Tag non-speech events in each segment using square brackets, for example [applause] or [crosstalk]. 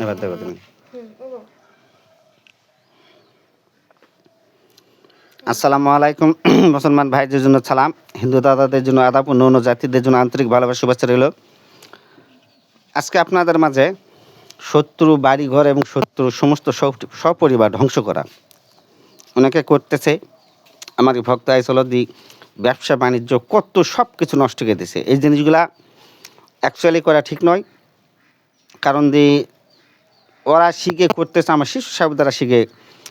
এবার দেখো তুমি। আসসালামু আলাইকুম [clears throat] মুসলমান ভাইদের জন্য সালাম হিন্দু দাদাদের জন্য আদাব অন্য অন্য জাতিদের জন্য আন্তরিক ভালোবাসা শুভেচ্ছা রইল। আজকে আপনাদের মাঝে শত্রু বাড়িঘর এবং শত্রু সমস্ত সপরিবার ধ্বংস করা। অনেকে করতেছে আমার ভক্ত আইসল দি ব্যবসা বাণিজ্য কত সব কিছু নষ্ট করে দিছে। এই জিনিসগুলা অ্যাকচুয়ালি করা ঠিক নয় কারণ দি ওরা শিখে করতেছে, আমার শিশু সাহেব দ্বারা শিখে,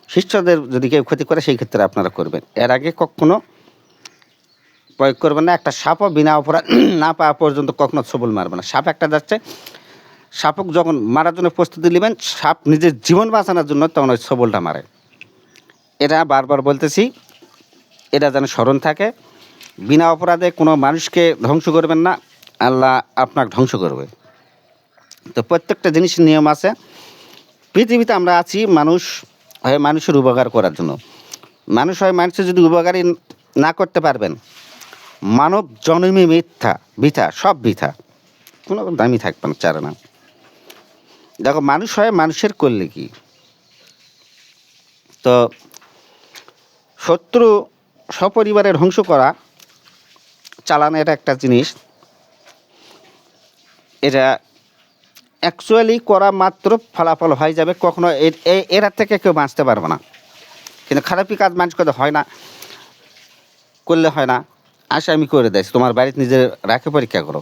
শিষ্যদের যদি কেউ ক্ষতি করে, সেই ক্ষেত্রে আপনারা করবেন। এর আগে কখনো প্রয়োগ করবেন না, একটা সাপও বিনা অপরাধ [clears throat] না পাওয়া পর্যন্ত কখনো সবল মারবে না। সাপ একটা যাচ্ছে, সাপক যখন মারার জন্য প্রস্তুতি নেবেন, সাপ নিজের জীবন বাঁচানোর জন্য তখন ওই সবলটা মারে। এটা বারবার বলতেছি, এটা যেন স্মরণ থাকে, বিনা অপরাধে কোনো মানুষকে ধ্বংস করবেন না, আল্লাহ আপনাকে ধ্বংস করবে। তো প্রত্যেকটা জিনিসের নিয়ম আছে পৃথিবীতে আমরা আছি মানুষ হয় মানুষের উপকার করার জন্য। মানুষ হয় মানুষের যদি উপকারই না করতে পারবেন, মানব জন্মই মিথ্যা, বৃথা, সব বৃথা। কোনো দামি থাকবে না, চারে না। দেখো, মানুষ হয় মানুষের করলে কি? তো শত্রু সপরিবারে ধ্বংস করা চালানো এটা একটা জিনিস। এটা অ্যাকচুয়ালি করা মাত্র ফলাফল হয়ে যাবে, কখনো এরা থেকে কেউ বাঁচতে পারবে না। কিন্তু খারাপই কাজ মানুষ করতে হয় না, করলে হয় না। আসে আমি করে দেয় তোমার বাড়িতে নিজের রাখে পরীক্ষা করো।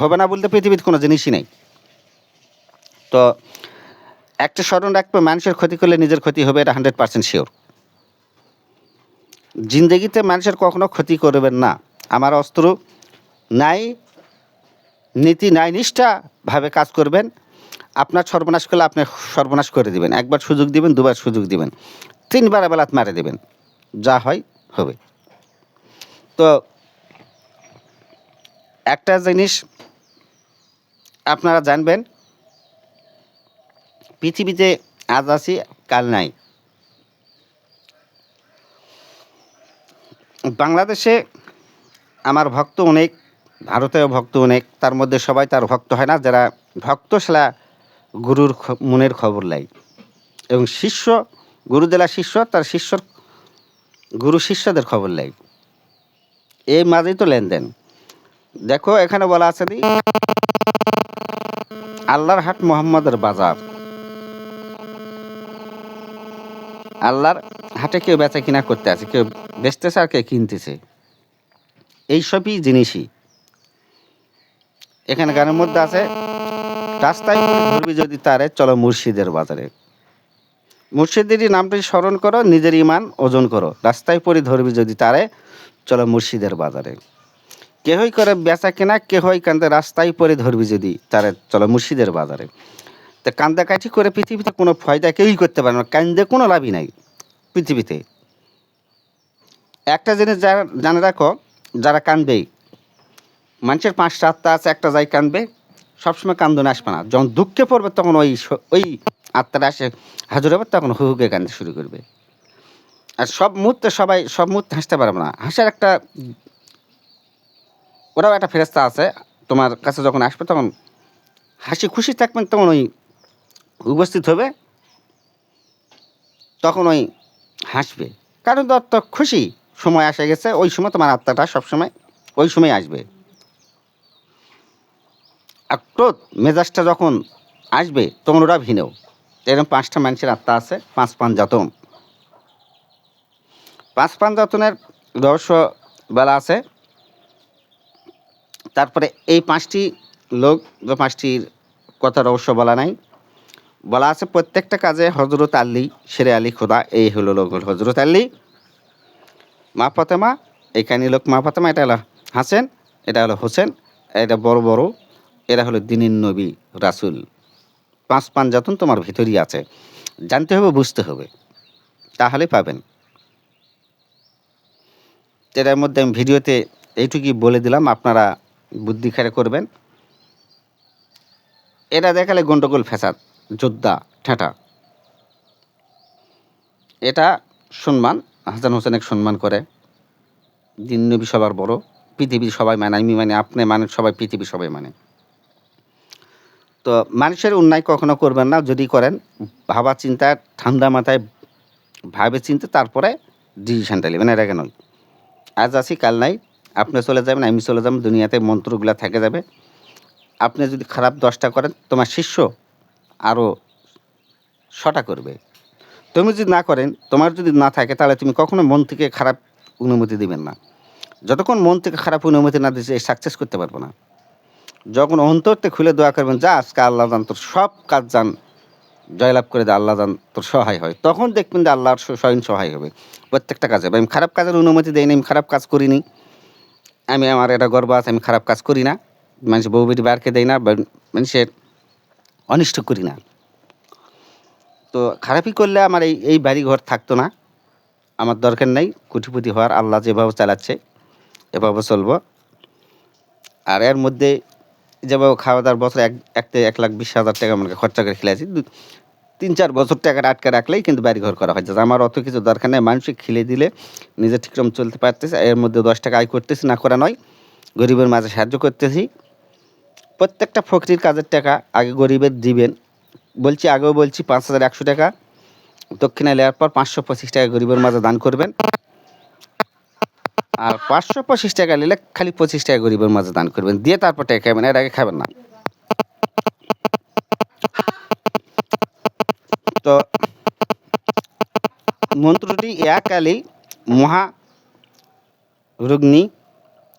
হবে না বলতে পৃথিবীতে কোনো জিনিসই নেই। তো একটা স্মরণ রাখবে, মানুষের ক্ষতি করলে নিজের ক্ষতি হবে, এটা হান্ড্রেড পার্সেন্ট শিওর জিন্দগিতে মানুষের কখনো ক্ষতি করবেন না। আমার অস্ত্র নাই নীতি নাই নিষ্ঠাভাবে কাজ করবেন। আপনার সর্বনাশ করলে আপনি সর্বনাশ করে দিবেন। একবার সুযোগ দিবেন, দুবার সুযোগ দিবেন। তিনবার বেলাত মারে দেবেন। যা হয় হবে। তো একটা জিনিস আপনারা জানবেন, পৃথিবীতে আজ আছি, কাল নাই। বাংলাদেশে আমার ভক্ত অনেক। ভারতেও ভক্ত অনেক, তার মধ্যে সবাই তার ভক্ত হয় না, যারা ভক্ত সেলা গুরুর মনের খবর লাই। এবং শিষ্য, গুরু জেলা শিষ্য, তার শিষ্যর, গুরু শিষ্যদের খবর লাই। এই মাঝেই তো লেনদেন। দেখো, এখানে বলা আছে দি আল্লাহর হাট মোহাম্মদের বাজার। আল্লাহর হাটে কেউ বেচা কিনা করতে আছে, কেউ বেচতেছে আর কেউ কিনতেছে। এইসবই জিনিসই। এখানে গানের মধ্যে আছে, রাস্তায় ধরবি যদি তারে, চলো মুর্শিদের বাজারে। মুর্শিদেরই নামটি স্মরণ করো, নিজের ইমান ওজন করো। রাস্তায় পড়ে ধরবি যদি তারে, চলো মুর্শিদের বাজারে। কেহই করে বেচা কেনা, কেহই কান্দে, রাস্তায় পড়ে ধরবি যদি তারে, চলো মুর্শিদের বাজারে। তো কান্দাকাঠি করে পৃথিবীতে কোনো ফয়দা কেউই করতে পারে না, কান্দে কোনো লাভই নাই পৃথিবীতে। একটা জিনিস যারা জানে রাখো, যারা কানবেই মানুষের পাঁচটা আত্মা আছে, একটা যাই কানবে, সবসময় কান্দনে আসবে না। যখন দুঃখে পড়বে, তখন ওই ওই আত্মাটা আসে, হাজুর হবে, তখন হু হুকে কান্দতে শুরু করবে। আর সব মুহূর্তে সবাই, সব মুহূর্তে হাসতে পারবে না। হাসার একটা, ওরাও একটা ফেরস্তা আছে, তোমার কাছে যখন আসবে, তখন হাসি খুশি থাকবেন, তখন ওই উপস্থিত হবে, তখন ওই হাসবে। কারণ তো তো খুশি সময় আসে গেছে, ওই সময় তোমার আত্মাটা সবসময়, ওই সময় আসবে। ক্রোধ মেজাজটা যখন আসবে, তখন ওরা ভিনেও। এরকম পাঁচটা মানুষের আত্মা আছে পাঁচ পান জাতন পাঁচ পান জাতনের রহস্য বেলা আছে। তারপরে এই পাঁচটি লোক বা পাঁচটির কথা রহস্য বলা নাই। বলা আছে প্রত্যেকটা কাজে হজরত আল্লি শেরে আলী খোদা, এই হলো লোক হজরত আল্লি মা ফাতেমা এইখানে লোক মা ফাতেমা, এটা হলো হাসেন, এটা হলো হোসেন, এটা বড় বড় এরা হলো দিনের নবী, রাসুল। পাঁচ পান পাঞ্জাতন তোমার ভিতরই আছে। জানতে হবে, বুঝতে হবে। তাহলে পাবেন। এটার মধ্যে আমি ভিডিওতে এইটুকুই বলে দিলাম, আপনারা বুদ্ধি খেড়ে করবেন। এটা দেখালে গন্ডগোল, ফ্যাসাদ যোদ্ধা ঠেঁটা। এটা সম্মান, হাসান হোসেনের সম্মান করে। দিন নবী সবার বড়, পৃথিবীর সবাই মানে আমি মানে আপনি মানে সবাই পৃথিবী সবাই মানে। তো মানুষের অন্যায় কখনো করবেন না, যদি করেন ভাবা চিন্তা ঠান্ডা মাথায় ভাবে চিন্তা তারপরে ডিসিশনটা নেবেন আগে নয় আজ আসি কাল নাই, আপনি চলে যাবেন, আমি চলে যাবেন দুনিয়াতে মন্ত্রগুলো থেকে যাবে। আপনি যদি খারাপ দশটা করেন, তোমার শিষ্য আরও শটা করবে। তুমি যদি না করেন, তোমার যদি না থাকে, তাহলে তুমি কখনো মন থেকে খারাপ অনুমতি দিবেন না। যতক্ষণ মন থেকে খারাপ অনুমতি না দিচ্ছে সাকসেস করতে পারব না। যখন অন্তরতে খুলে দোয়া করবেন, যা আজকে আল্লাহ জান, তোর সব কাজ জান, জয়লাভ করে দেয় আল্লাহ জান, তোর সহায় হয়। তখন দেখবেন যে আল্লাহর স্বয়ং সহায় হবে প্রত্যেকটা কাজে। আমি খারাপ কাজের অনুমতি দেয়নি আমি খারাপ কাজ করিনি। আমি আমার এটা গর্ব আছে, আমি খারাপ কাজ করি না। মানুষ বউ বেটি বারকে দেয় না মানুষের অনিষ্ট করি না। তো খারাপই করলে আমার এই এই বাড়ি ঘর থাকতো না। আমার দরকার নেই কুটিপুটি হওয়ার আল্লাহ যেভাবে চালাচ্ছে, এভাবে চলবো। আর এর মধ্যে যেভাবে খাওয়া দাওয়ার বছর এক এক থেকে এক লাখ বিশ হাজার টাকা আমাকে খরচা করে খেলেছি তিন, চার বছর টাকাটা আটকে রাখলেই কিন্তু বাড়ি ঘর করা হয় আমার অত কিছু দরকার নেই। মানুষকে খেলে দিলে নিজে ঠিকরকম চলতে পারতেছে। এর মধ্যে দশ টাকা আয় করতেছি, না করা নয়। গরিবের মাঝে সাহায্য করতেছি। প্রত্যেকটা ফকরির কাজের টাকা আগে গরিবের দিবেন। বলছি, আগেও বলছি, পাঁচ হাজার একশো টাকা। দক্ষিণা নেওয়ার পর পাঁচশো পঁচিশ টাকা গরিবের মাঝে দান করবেন। আর পাঁচশো পঁচিশ টাকা নিলে খালি পঁচিশ টাকা গরিবের মাঝে দান করবেন। দিয়ে তারপর টাকা খাবেন এর আগে খাবেন না। তো মন্ত্রটি একালি মহা রুগ্নি রুগ্নি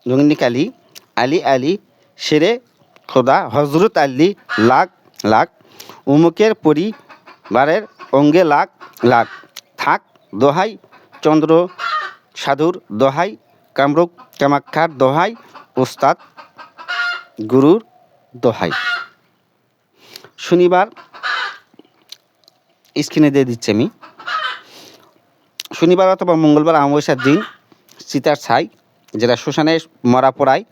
রুগ্নিকালী আলী আলী, শেরে খোদা হজরত আলী, লাখ লাখ, উমুকের পরিবারের অঙ্গে লাখ লাখ। থাক, দোহাই, চন্দ্র সাধুর দোহাই কামরূপ কামাক্ষার দোহাই, ওস্তাদ গুরুর দোহাই। শনিবার স্ক্রিনে দিয়ে দিচ্ছি আমি। শনিবার অথবা মঙ্গলবার অমাবস্যার দিন সীতার ছাই, যেটা শ্মশানে মরা পড়ায়,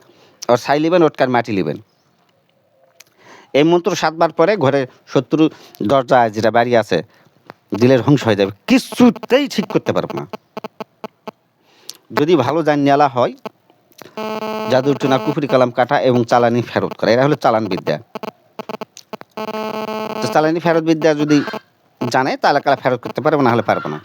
আর ছাই নেবেন ওটকার মাটি নেবেন এই মন্ত্র সাতবার পরে ঘরে শত্রু দরজা যেটা বাড়ি আছে, দিলের ধ্বংস হয়ে যাবে। কিছুতেই ঠিক করতে পারব না। যদি ভালো জানিয়ালা হয়, জাদুর টুনা কুফরি কালাম কাটা এবং চালানি ফেরত করা, এরা হলো চালান বিদ্যা। তো চালানি ফেরত বিদ্যা যদি জানে, তাহলে কালা ফেরত করতে পারব, না হলে পারব না।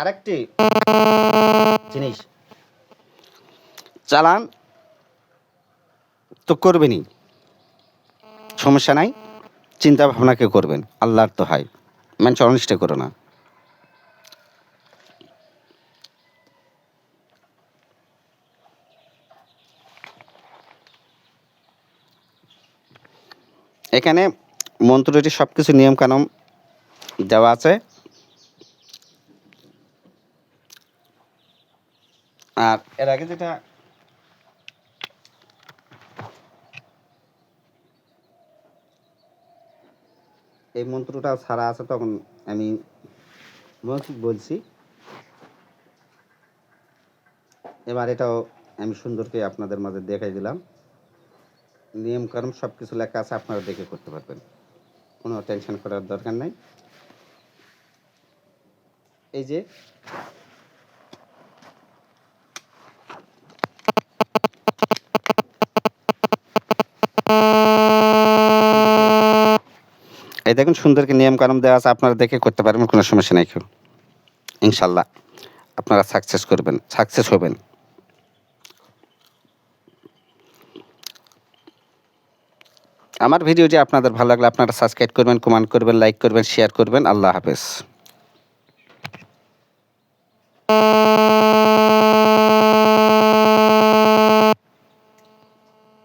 আরেকটি জিনিস। চালান তো করবেনই। সমস্যা নাই চিন্তা ভাবনাকে করবেন, আল্লাহর তো হয় মানুষ অনিষ্ট করো না। এখানে মন্ত্রটি সব কিছু নিয়মকানুন দেওয়া আছে। আর এর আগে যেটা এই মন্ত্রটা ছাড়া আছে তখন আমি বলছি এবার এটাও আমি সুন্দরকে আপনাদের মাঝে দেখাই দিলাম। নিয়মকানুন সব কিছু লেখা আছে, আপনারা দেখে করতে পারবেন। কোনো টেনশন করার দরকার নাই। এই যে এই দেখুন সুন্দরকে নিয়ম কানুন দেওয়া আছে, আপনারা দেখে করতে পারবেন, কোনো সমস্যা নেই কেউ। ইনশাল্লাহ, আপনারা সাকসেস করবেন সাকসেস হবেন। আমার ভিডিও যে আপনাদের ভালো লাগলে আপনারা সাবস্ক্রাইব করবেন কমেন্ট করবেন লাইক করবেন শেয়ার করবেন। আল্লাহ হাফেজ।